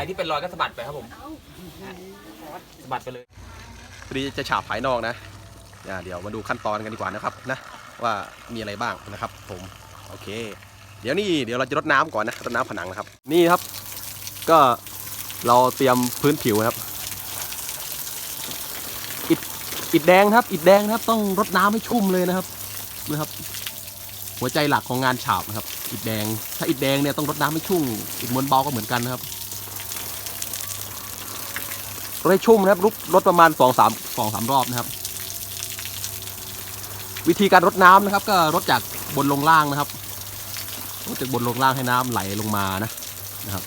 ไหนที่เป็นรอยก็สะบัดไปครับผมสะบัดไปเลยพอดีจะฉาบภายนอกนะอ่าเดี๋ยวมาดูขั้นตอนกันดีกว่านะครับนะว่ามีอะไรบ้างนะครับผมโอเค เดี๋ยวนี่เดี๋ยวเราจะรดน้ำก่อนนะรดน้ำผนังนะครับ นี่ครับ ก็เราเตรียมพื้นผิวนะครับอิฐอิฐแดงนะครับ อิฐแดงนะครับ ต้องรดน้ำให้ชุ่มเลยนะครับนะครับ หัวใจหลักของงานฉาบนะครับ อิฐแดง ถ้าอิฐแดงเนี่ยต้องรดน้ำให้ชุ่มอิฐมวลเบาก็เหมือนกันนะครับ รดให้ชุ่มนะครับรุกรดประมาณสองสามสองสามรอบนะครับ วิธีการรดน้ำนะครับ ก็รดจากบนลงล่างนะครับรดจากบนลงล่างให้น้ำไหลลงมานะนะครับ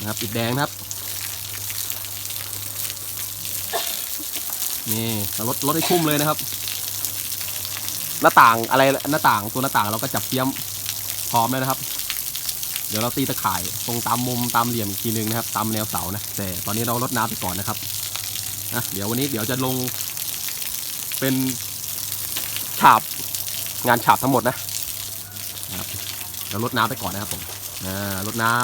นะครับปิดแดงนะครับนี่รารดรดให้ชุ่มเลยนะครับ หน้าต่างอะไรหน้าต่างตัวหน้าต่างเราก็จับเตี้ยมพร้อมแล้วนะครับ เดี๋ยวเราตีตะข่ายตรงตามมุมตามเหลี่ยมอีกทีนึงนะครับ ตามแนวเสานะแต่ตอนนี้เราลดน้ำไปก่อนนะครับนะเดี๋ยววันนี้เดี๋ยวจะลง เป็นฉาบงานฉาบทั้งหมดนะนะครับเราลดน้ำไปก่อนนะครับผมอ่าลดน้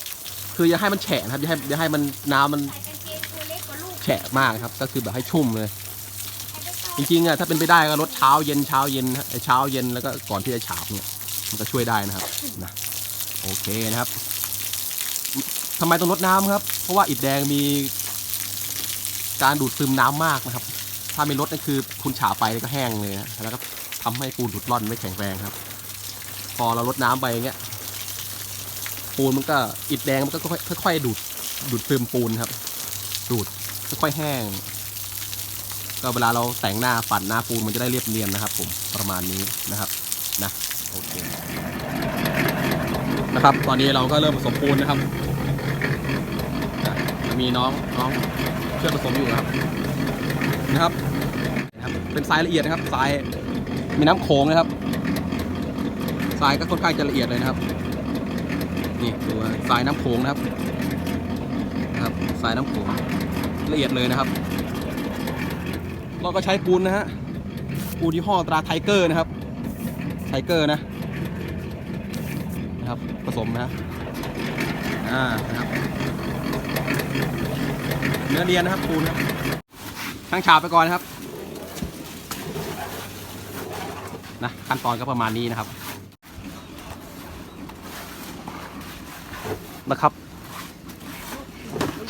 ำคืออย่าให้มันแฉะนะครับอย่าให้อย่าให้มันน้ำมันแฉะมากครับ ก็คือแบบให้ชุ่มเลย จริงๆอะถ้าเป็นไปได้ก็ลดเช้าเย็นเช้าเย็นเช้าเย็นแล้วก็ก่อนที่จะฉาบเนี่ยมันก็ช่วยได้นะครับนะ โอเคนะครับทำไมต้องลดน้ำครับ เพราะว่าอิฐแดงมีการดูดซึมน้ำมากนะครับ ถ้าไม่ลดนั่นคือคุณฉาบไปก็แห้งเลยนะแล้วก็ทำให้ปูนดูดร่อนไม่แข็งแรงครับ พอเราลดน้ำไปอย่างเงี้ยปูนมันก็อิฐแดงมันก็ค่อยค่อยๆดูดดูดซึมปูนครับ ดูดค่อยๆแห้ง ก็เวลาเราแต่งหน้าปัดหน้าปูนมันจะได้เรียบเนียนนะครับ ผมประมาณนี้นะครับนะโอเค นะครับ ตอนนี้เราก็เริ่มผสมปูนนะครับ มีน้องน้องช่วยผสมอยู่นะครับนะครับ เป็นทรายละเอียดนะครับทรายมีน้ำโขงนะครับทรายก็ค่อนข้างจะละเอียดเลยนะครับ นี่ดูว่าทรายน้ำโขงนะครับนะครับทรายน้ำโขงละเอียดเลยนะครับ เราก็ใช้ปูนนะฮะปูนยี่ห้อตราไทเกอร์นะครับไทเกอร์นะ นะครับ ผสมนะอ่านะครับเนื้อเนียนนะครับปูนครับช่างฉาบไปก่อนนะครับนะขั้นตอนก็ประมาณนี้นะครับนะครับ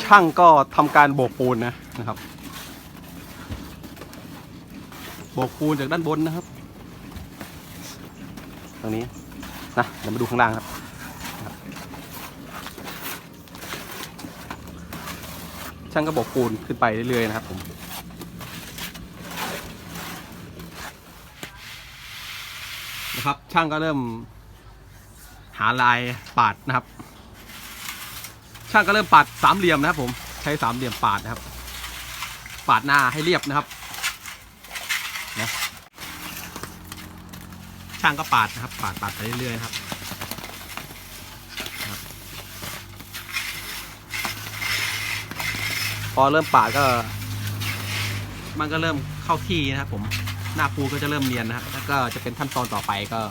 ช่างก็ทำการโบกปูนนะนะครับ โบกปูนจากด้านบนนะครับ ตรงนี้ นะเดี๋ยวมาดูข้างล่างครับช่างก็โบกปูนขึ้นไปเรื่อยๆนะครับผมนะครับช่างก็เริ่มหาลายปาดนะครับ ช่างก็เริ่มปาดสามเหลี่ยมนะครับ ผมใช้สามเหลี่ยมปาดนะครับ ปาดหน้าให้เรียบนะครับนะ ช่างก็ปาดนะครับปาดปาดไปเรื่อยๆครับพอเริ่มปาดก็ มันก็เริ่มเข้าที่นะครับผมหน้าปูก็จะเริ่มเนียนนะครับแล้วก็จะเป็นขั้นตอนต่อไปก็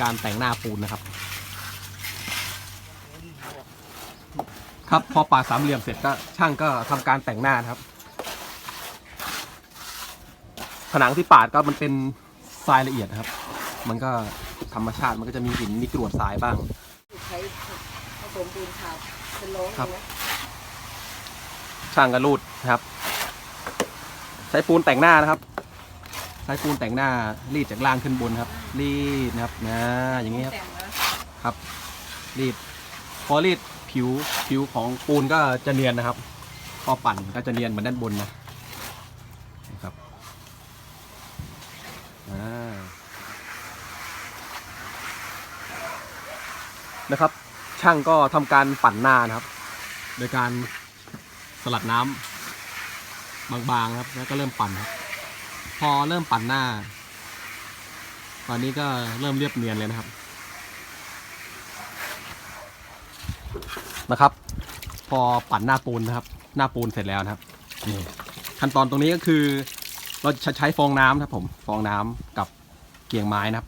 การแต่งหน้าปูนนะครับ ครับพอปาดสามเหลี่ยมเสร็จก็ช่างก็ทำการแต่งหน้านะครับ ผนังที่ปาดก็มันเป็นทรายละเอียดนะครับ มันก็ธรรมชาติมันก็จะมีหินมีกรวดทรายบ้าง ใช้ผสมปูนขาวเป็นโลครับเลยนะช่างกระรูดนะครับ ใช้ปูนแต่งหน้านะครับ ใช้ปูนแต่งหน้ารีดจากล่างขึ้นบนครับ รีดนะครับนะอย่างนี้ครับ แต่งแล้วครับ รีดพอรีดผิวผิวของปูนก็จะเนียนนะครับ พอปั่นก็จะเนียนเหมือนด้านบนนะนะครับอ่า นะครับ ช่างก็ทำการปั่นหน้านะครับ โดยการสลัดน้ำบางๆครับ แล้วก็เริ่มปั่นครับ พอเริ่มปั่นหน้า ตอนนี้ก็เริ่มเรียบเนียนเลยนะครับ นะครับ พอปั่นหน้าปูนนะครับ หน้าปูนเสร็จแล้วนะครับนี่ขั้นตอนตรงนี้ก็คือ เราจะใช้ฟองน้ำนะครับผมฟองน้ำกับเกียงไม้นะครับ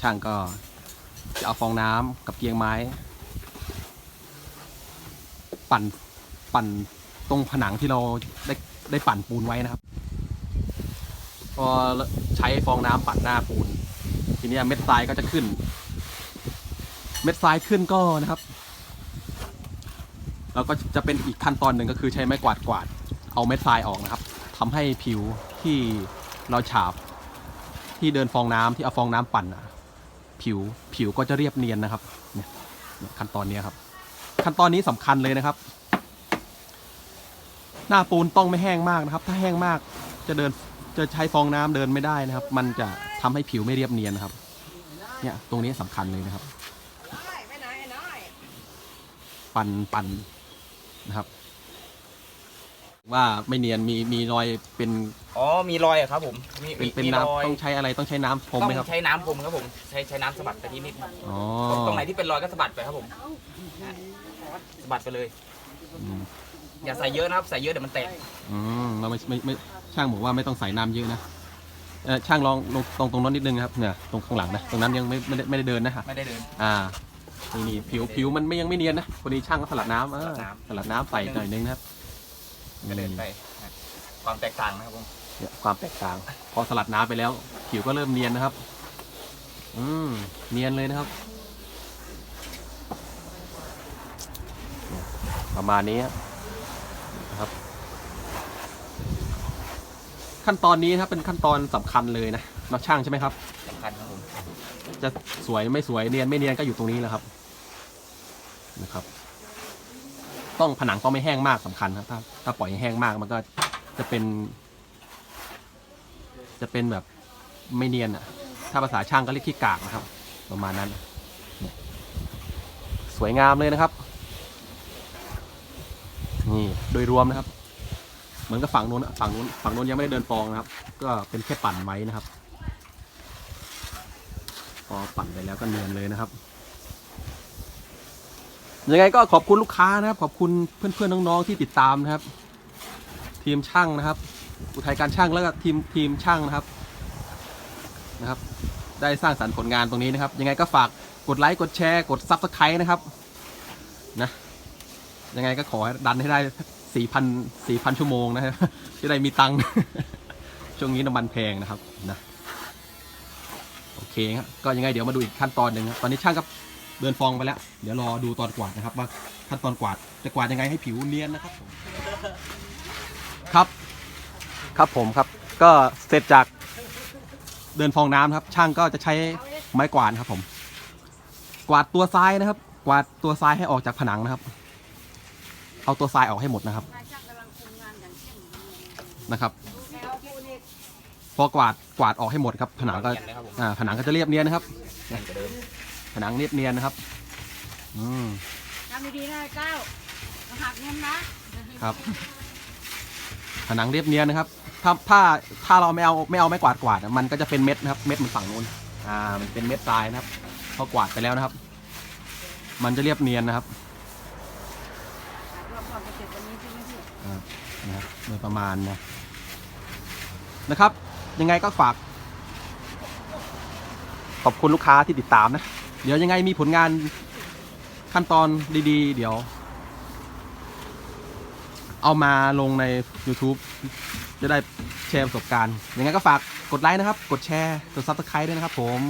ช่างก็จะเอาฟองน้ำกับเกียงไม้ ปั่นปั่นตรงผนังที่เราได้ได้ปั่นปูนไว้นะครับพอใช้ฟองน้ำปั่นหน้าปูน ทีนี้เม็ดทรายก็จะขึ้น เม็ดทรายขึ้นก็นะครับแล้วก็จะเป็นอีกขั้นตอนหนึ่งก็คือใช้ไม้กวาดกวาดเอาเม็ดทรายออกนะครับ ทำให้ผิวที่เราฉาบ ที่เดินฟองน้ำที่เอาฟองน้ำปั่นอะผิวผิวก็จะเรียบเนียนนะครับเนี่ยเนี่ยขั้นตอนเนี้ยครับ ขั้นตอนนี้สำคัญเลยนะครับ หน้าปูนต้องไม่แห้งมากนะครับ ถ้าแห้งมากจะเดินจะใช้ฟองน้ำเดินไม่ได้นะครับ มันจะทำให้ผิวไม่เรียบเนียนนะครับเนี่ยตรงนี้สำคัญเลยนะครับไปไหนน้อยปั่นปั่นนะครับ ว่าไม่เนียนมีมีรอยเป็นอ๋อมีรอยอะครับผมมีเป็นมีเป็นมีรอยน้ำต้องใช้อะไรต้องใช้น้ำพรมต้อไหมงครับใช้น้ำพรมครับผมใช้ใช้น้ำสะบัดไปที่นิดครับอ๋อตรงไหนที่เป็นรอยก็สะบัดไปครับผมสะบัดไปเลย อืมอย่าใส่เยอะนะครับใส่เยอะเดี๋ยวมันแตกอืมเราไม่ไม่ไม่ช่างบอกว่าไม่ต้องใส่น้ำเยอะนะเออช่างลองลงตรงตรงนั้นนิดนึงนะครับเนี่ยตรงข้างหลังนะตรงนั้นยังไม่ไม่ได้ไม่ได้เดินนะฮะไม่ได้เดิน อ่านี่นี่ผิวผิวมันไม่ยังไม่เนียนนะพอดีช่างก็สลัดน้ำเออสลัดน้ำ สลัดน้ำใส่หน่อยนึงนะครับ ก็เดินไปนะความแตกต่างนะครับผมเนี่ยความแตกต่าง พอสลัดน้ำไปแล้ว ผิวก็เริ่มเนียนนะครับ อืม เนียนเลยนะครับเนี่ยประมาณนี้นะครับ ขั้นตอนนี้นะครับเป็นขั้นตอนสำคัญเลยนะเราช่างใช่ไหมครับ สำคัญครับผมจะสวยไม่สวยเนียนไม่เนียนก็อยู่ตรงนี้แหละครับนะครับ ต้องผนังต้องไม่แห้งมากสำคัญครับถ้าถ้าปล่อยให้แห้งมากมันก็จะเป็น จะเป็นแบบไม่เนียนอะ ถ้าภาษาช่างก็เรียกขี้กากนะครับ ประมาณนั้น สวยงามเลยนะครับ นี่โดยรวมนะครับ เหมือนกับฝั่งนู้นฝั่งนู้นฝั่งนู้นยังไม่ได้เดินฟองนะครับ ก็เป็นแค่ปั่นไว้นะครับ พอปั่นไปแล้วก็เนียนเลยนะครับ ยังไงก็ขอบคุณลูกค้านะครับ ขอบคุณเพื่อนๆน้องๆที่ติดตามนะครับ ทีมช่างนะครับ อุทัยการช่างแล้วก็ทีมทีมช่างนะครับนะครับ ได้สร้างสรรค์ผลงานตรงนี้นะครับ ยังไงก็ฝากกดไลค์กดแชร์กดซับสไครต์นะครับนะยังไงก็ขอให้ดันให้ได้สี่พันสี่พันชั่วโมงนะครับจะได้มีตังค์ช่วงนี้น้ำมันแพงนะครับนะโอเคครับก็ยังไงเดี๋ยวมาดูอีกขั้นตอนหนึ่งครับตอนนี้ช่างก็ เดินฟองไปแล้ว เดี๋ยวรอดูตอนกวาดนะครับว่าขั้นตอนกวาดจะกวาดยังไงให้ผิวเนียนนะครับผมครับ ครับผมครับ ก็เสร็จจากเดินฟองน้ำนะครับ ช่างก็จะใช้ไม้กวาดครับ ผม กวาดตัวทรายนะครับ กวาดตัวทรายให้ออกจากผนังนะครับ เอาตัวทรายออกให้หมดนะครับนายช่างกำลังคุมงานอย่างเข้มนะครับแถวปูนี่พอกวาดกวาดออกให้หมดครับ ผนังก็เนียนเลยครับผมอ่าผนังก็จะเรียบเนียนนะครับเนียนกว่าเดิม ผนังเรียบเนียนนะครับ อืมทำดีๆนะเก้ามาหักเงินนะครับ ผนังเรียบเนียนนะครับ ถ้าถ้าถ้าเราไม่เอาไม่เอาไม้กวาดกวาดอะมันก็จะเป็นเม็ดนะครับ เม็ดมันฝั่งนู้นอ่า มันเป็นเม็ดทรายนะครับพอกวาดไปแล้วนะครับ มันจะเรียบเนียนนะครับรอบก่อนจะเสร็จวันนี้ใช่ไหมพี่อ่านะครับโดยประมาณนะนะครับ ยังไงก็ฝาก ขอบคุณลูกค้าที่ติดตามนะ เดี๋ยวยังไงมีผลงานขั้นตอนดีๆ เดี๋ยว เอามาลงใน YouTube จะได้แชร์ประสบการณ์ยังไงก็ฝากกดไลค์นะครับ กดแชร์ กด Subscribe ด้วยนะครับผม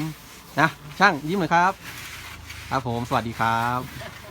นะ ช่างยิ้มหน่อยครับ ครับผม สวัสดีครับ